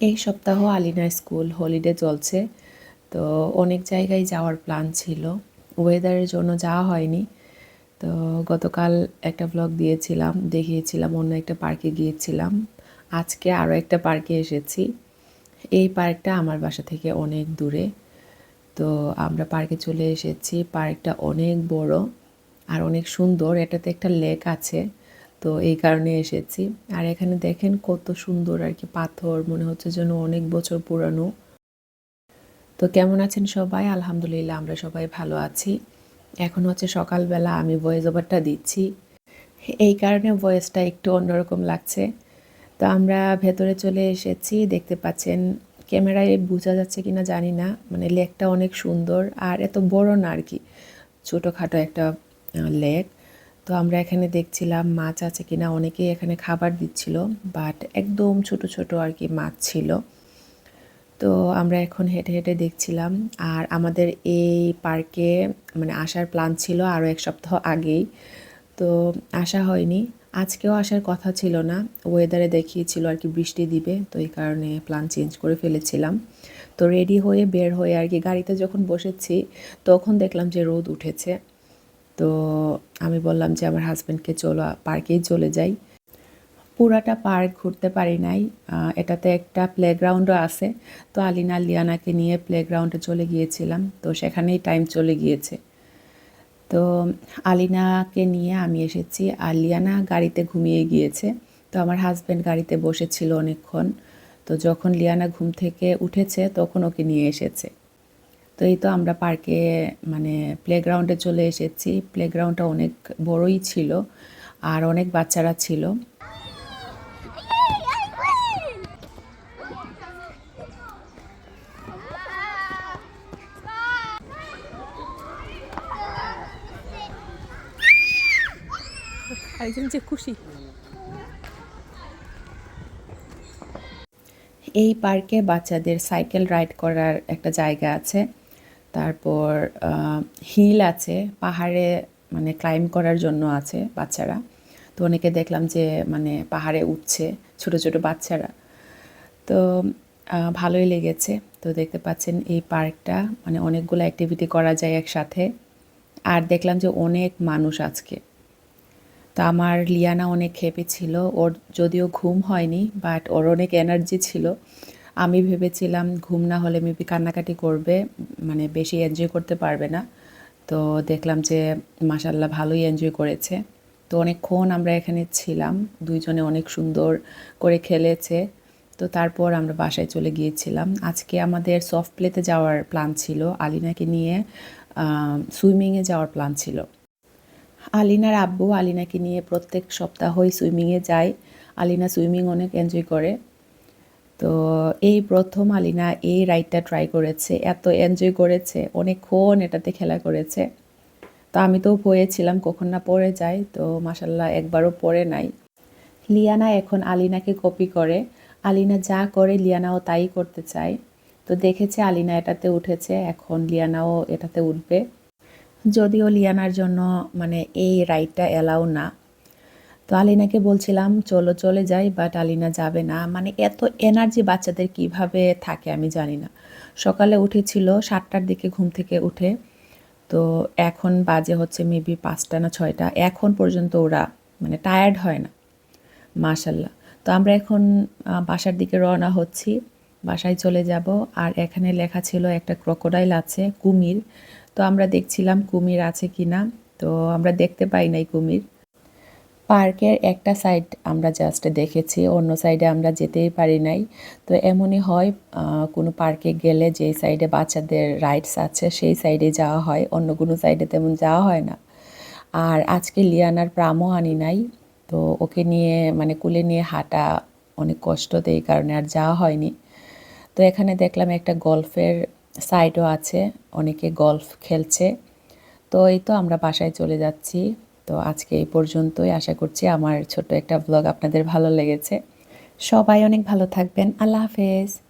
এই সপ্তাহ Alina school holiday চলছে। তো অনেক জায়গায় যাওয়ার প্ল্যান ছিল। ওয়েদারের জন্য যাওয়া হয়নি। তো গতকাল একটা ব্লগ দিয়েছিলাম, দেখিয়েছিলাম, অন্য একটা পার্কে গিয়েছিলাম। আজকে আরও একটা পার্কে এসেছি। এই পার্কটা আমার বাসা থেকে অনেক দূরে। তো আমরা পার্কে চলে এসেছি। পার্কটা অনেক বড় আর অনেক সুন্দর। এটাতে একটা লেক আছে। তো এই কারণে এসেছি। আর এখানে দেখেন কত সুন্দর আর কি পাথর, মনে হচ্ছে যেন অনেক বছর পুরানো। তো কেমন আছেন সবাই? আলহামদুলিল্লাহ আমরা সবাই ভালো আছি। এখন হচ্ছে সকালবেলা আমি ভয়েস ওভারটা দিচ্ছি। এই কারণে ভয়েসটা একটু অন্যরকম লাগছে। তো আমরা ভেতরে চলে এসেছি, দেখতে পাচ্ছেন ক্যামেরায় বোঝা যাচ্ছে কিনা জানি না মানে লেকটা অনেক সুন্দর। আর এত বড় না আর কি, ছোটোখাটো একটা লেক। তো আমরা এখানে দেখছিলাম মাছ আছে কিনা, অনেকেই এখানে খাবার দিচ্ছিল বাট একদম ছোট ছোট আর কি মাছ ছিল। তো আমরা এখন হেঁটে হেঁটে দেখছিলাম, আর আমাদের এই পার্কে মানে আসার প্ল্যান ছিল আরও এক সপ্তাহ আগেই। তো আসা হয়নি। আজকেও আসার কথা ছিল না। ওয়েদারে দেখিয়েছিল আর কি বৃষ্টি দিবে, তো এই কারণে প্ল্যান চেঞ্জ করে ফেলেছিলাম। তো রেডি হয়ে বের হয়ে আর কি গাড়িতে যখন বসেছি, তখন দেখলাম যে রোদ উঠেছে। তো আমি বললাম যে আমার হাজব্যান্ডকে চলো পার্কেই চলে যাই। পুরাটা পার্ক ঘুরতে পারি নাই। এটাতে একটা প্লেগ্রাউন্ডও আছে। তো আলিনা লিয়ানাকে নিয়ে প্লেগ্রাউন্ডে চলে গিয়েছিলাম। তো সেখানেই টাইম চলে গিয়েছে। তো আলিনাকে নিয়ে আমি এসেছি। আর লিয়ানা গাড়িতে ঘুমিয়ে গিয়েছে। তো আমার হাজব্যান্ড গাড়িতে বসেছিল অনেকক্ষণ। তো যখন লিয়ানা ঘুম থেকে উঠেছে, তখন ওকে নিয়ে এসেছে। তো এই তো আমরা পার্কে মানে প্লেগ্রাউন্ডে চলে এসেছি। প্লেগ্রাউন্ডটা অনেক বড়ই ছিল আর অনেক বাচ্চারা ছিল। আরেকজন যে খুশি। এই পার্কে বাচ্চাদের সাইকেল রাইড করার একটা জায়গা আছে। তারপর হিল আছে, পাহাড়ে মানে ক্লাইম্ব করার জন্য আছে বাচ্চারা। তো অনেকে দেখলাম যে মানে পাহাড়ে উঠছে, ছোট ছোট বাচ্চারা। তো ভালোই লেগেছে। তো দেখতে পাচ্ছেন এই পার্কটা মানে অনেকগুলো অ্যাক্টিভিটি করা যায় একসাথে। আর দেখলাম যে অনেক মানুষ আজকে। তো আমার লিয়ানা অনেক খেপে ছিল। ওর যদিও ঘুম হয়নি বাট ওর অনেক এনার্জি ছিল। আমি ভেবেছিলাম ঘুম না হলে মেবি কান্নাকাটি করবে মানে বেশি এনজয় করতে পারবে না। তো দেখলাম যে মাসাল্লাহ ভালোই এনজয় করেছে। তো অনেকক্ষণ আমরা এখানে ছিলাম, দুইজনে অনেক সুন্দর করে খেলেছে। তো তারপর আমরা বাসায় চলে গিয়েছিলাম। আজকে আমাদের সফট প্লেতে যাওয়ার প্ল্যান ছিল, আলিনাকে নিয়ে সুইমিংয়ে যাওয়ার প্ল্যান ছিল। আলিনার আব্বু আলিনাকে নিয়ে প্রত্যেক সপ্তাহই সুইমিংয়ে যায়। আলিনা সুইমিং অনেক এনজয় করে। তো এই প্রথম আলিনা এই রাইডটা ট্রাই করেছে, এত এনজয় করেছে, অনেকক্ষণ এটাতে খেলা করেছে। তো আমি তো হয়েছিলাম কখন না পড়ে যাই তো মাসাল্লাহ একবারও পড়ে নাই। লিয়ানা এখন আলিনাকে কপি করে। আলিনা যা করে লিয়ানাও তাই করতে চায়। তো দেখেছে আলিনা এটাতে উঠেছে, এখন লিয়ানাও এটাতে উঠবে। যদিও লিয়ানার জন্য মানে এই রাইডটা এলাও না তো আলিনাকে বলছিলাম, চলো, চলে যাই বাট আলিনা যাবে না। মানে এত এনার্জি বাচ্চাদের কীভাবে থাকে আমি জানি না। সকালে উঠেছিল সাতটার দিকে ঘুম থেকে উঠে, তো এখন বাজে হচ্ছে মেবি পাঁচটা না ছয়টা। এখন পর্যন্ত ওরা মানে টায়ার্ড হয় না, মাশাল্লাহ। তো আমরা এখন বাসার দিকে রওনা হচ্ছি, বাসায় চলে যাব। আর এখানে লেখা ছিল একটা ক্রোকোডাইল আছে, কুমির। তো আমরা দেখছিলাম কুমির আছে কি না তো আমরা দেখতে পাই নাই কুমির। পার্কের একটা সাইড আমরা জাস্ট দেখেছি, অন্য সাইডে আমরা যেতেই পারি নাই। তো এমনই হয় কোনো পার্কে গেলে যে সাইডে বাচ্চাদের রাইডস আছে, সেই সাইডে যাওয়া হয়, অন্য কোনো সাইডে তেমন যাওয়া হয় না। আর আজকে লিয়ানার প্রামও আনি নাই, তো ওকে নিয়ে মানে কুলে নিয়ে হাঁটা অনেক কষ্টতে এই কারণে আর যাওয়া হয়নি। তো এখানে দেখলাম একটা গল্ফের সাইডও আছে, অনেকে গল্ফ খেলছে। তো এই তো আমরা বাসায় চলে যাচ্ছি। তো আজকে এই পর্যন্তই। আশা করছি আমার ছোট একটা ব্লগ আপনাদের ভালো লেগেছে। সবাই অনেক ভালো থাকবেন। আল্লাহ হাফেজ।